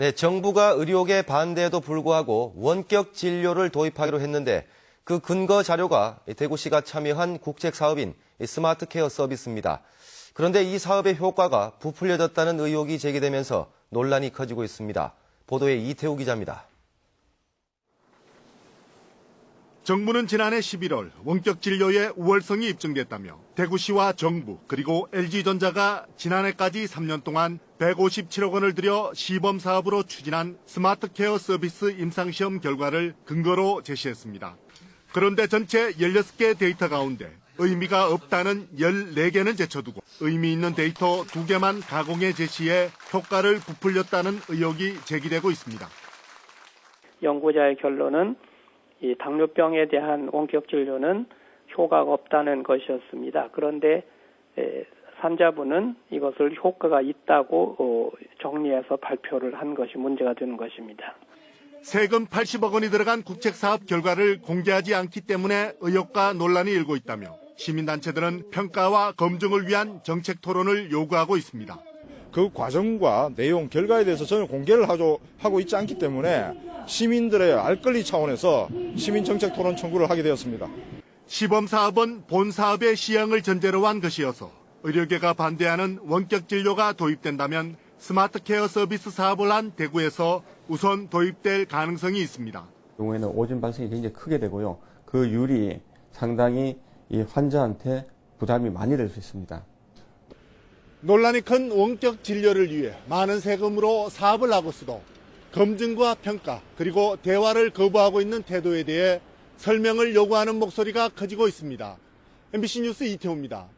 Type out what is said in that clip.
네, 정부가 의료계 반대에도 불구하고 원격 진료를 도입하기로 했는데 그 근거 자료가 대구시가 참여한 국책 사업인 스마트 케어 서비스입니다. 그런데 이 사업의 효과가 부풀려졌다는 의혹이 제기되면서 논란이 커지고 있습니다. 보도에 이태우 기자입니다. 정부는 지난해 11월 원격 진료의 우월성이 입증됐다며 대구시와 정부 그리고 LG전자가 지난해까지 3년 동안 157억 원을 들여 시범 사업으로 추진한 스마트 케어 서비스 임상시험 결과를 근거로 제시했습니다. 그런데 전체 16개 데이터 가운데 의미가 없다는 14개는 제쳐두고 의미 있는 데이터 2개만 가공해 제시해 효과를 부풀렸다는 의혹이 제기되고 있습니다. 연구자의 결론은 이 당뇨병에 대한 원격 진료는 효과가 없다는 것이었습니다. 그런데 에, 산자부는 이것을 효과가 있다고 어, 정리해서 발표를 한 것이 문제가 되는 것입니다. 세금 80억 원이 들어간 국책 사업 결과를 공개하지 않기 때문에 의혹과 논란이 일고 있다며 시민단체들은 평가와 검증을 위한 정책 토론을 요구하고 있습니다. 그 과정과 내용, 결과에 대해서 저는 공개를 하죠, 하고 있지 않기 때문에 시민들의 알 권리 차원에서 시민 정책 토론 청구를 하게 되었습니다. 시범 사업은 본 사업의 시행을 전제로 한 것이어서 의료계가 반대하는 원격 진료가 도입된다면 스마트 케어 서비스 사업을 한 대구에서 우선 도입될 가능성이 있습니다. 경우에는 오줌 발생이 굉장히 크게 되고요. 그 율이 상당히 이 환자한테 부담이 많이 될 수 있습니다. 논란이 큰 원격 진료를 위해 많은 세금으로 사업을 하고 있어도 검증과 평가 그리고 대화를 거부하고 있는 태도에 대해 설명을 요구하는 목소리가 커지고 있습니다. MBC 뉴스 이태호입니다.